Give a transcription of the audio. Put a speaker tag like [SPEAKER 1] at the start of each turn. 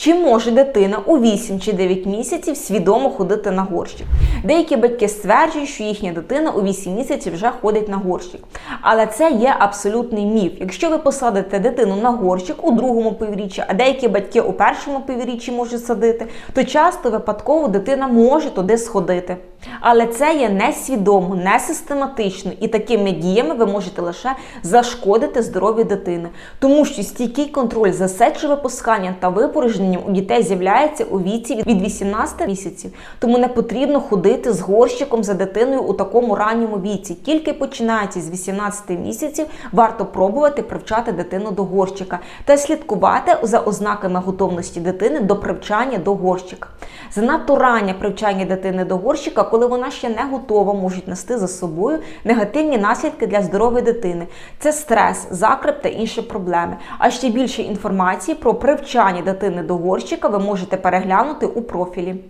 [SPEAKER 1] Чи може дитина у 8 чи 9 місяців свідомо ходити на горщик? Деякі батьки стверджують, що їхня дитина у 8 місяців вже ходить на горщик. Але це є абсолютний міф. Якщо ви посадите дитину на горщик у другому півріччі, а деякі батьки у першому півріччі можуть садити, то часто випадково дитина може туди сходити. Але це є несвідомо, не систематично, і такими діями ви можете лише зашкодити здоров'ю дитини, тому що стійкий контроль за сечовипусканням та випорожненням у дітей з'являється у віці від 18 місяців. Тому не потрібно ходити з горщиком за дитиною у такому ранньому віці. Тільки починаючи з 18 місяців, варто пробувати привчати дитину до горщика та слідкувати за ознаками готовності дитини до привчання до горщика. Занадто рання привчання дитини до горщика, коли вона ще не готова, можуть нести за собою негативні наслідки для здоров'я дитини. Це стрес, закреп та інші проблеми. А ще більше інформації про привчання дитини до горщика ви можете переглянути у профілі.